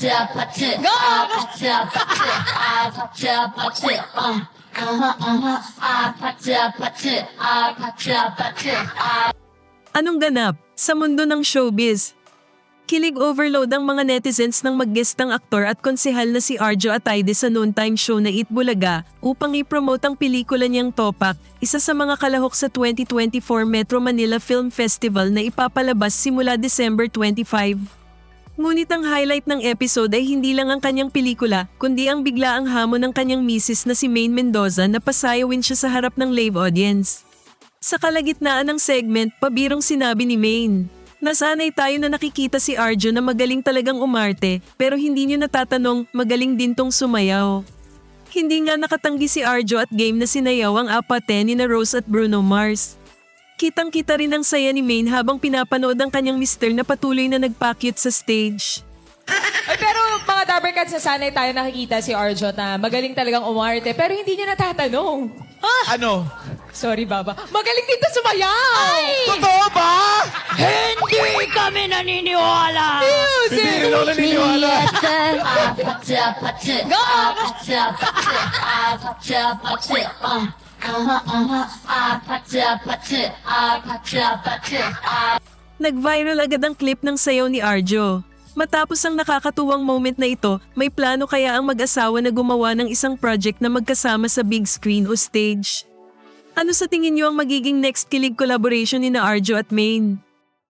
patı patı. A ah, patı patı. A ah, patı patı. Aha aha. A ah, patı patı. A patı patı. A Anong ganap sa mundo ng showbiz? Kilig overload ang mga netizens ng maggestang aktor at konsehal na si Arjo Atayde sa noontime show na Eat Bulaga upang ipromote ang pelikula niyang Topak, isa sa mga kalahok sa 2024 Metro Manila Film Festival na ipapalabas simula December 25. Ngunit ang highlight ng episode ay hindi lang ang kanyang pelikula, kundi ang biglaang hamon ng kanyang misis na si Maine Mendoza na pasayawin siya sa harap ng live audience. Sa kalagitnaan ng segment, pabirong sinabi ni Maine. Nasanay tayo na nakikita si Arjo na magaling talagang umarte, pero hindi niyo natatanong magaling din tong sumayaw. Hindi nga nakatanggi si Arjo at game na sinayaw ang apate ni na Rose at Bruno Mars. Kitang-kita rin ang saya ni Maine habang pinapanood ang kanyang mister na patuloy na nagpakyut sa stage. Ay, pero mga Dabbercats, nasanay tayo nakikita si Arjo na magaling talagang umarte, pero hindi niya natatanong. Ano? Sorry, Baba. Magaling din to sumayaw! Totoo ba? Hindi kami naniniwala! Hindi rin ako naniniwala. 아 Nag-viral agad ang clip ng sayaw ni Arjo. Matapos ang nakakatuwang moment na ito, may plano kaya ang mag-asawa na gumawa ng isang project na magkasama sa big screen o stage? Ano sa tingin niyo ang magiging next kilig collaboration ni na Arjo at Maine?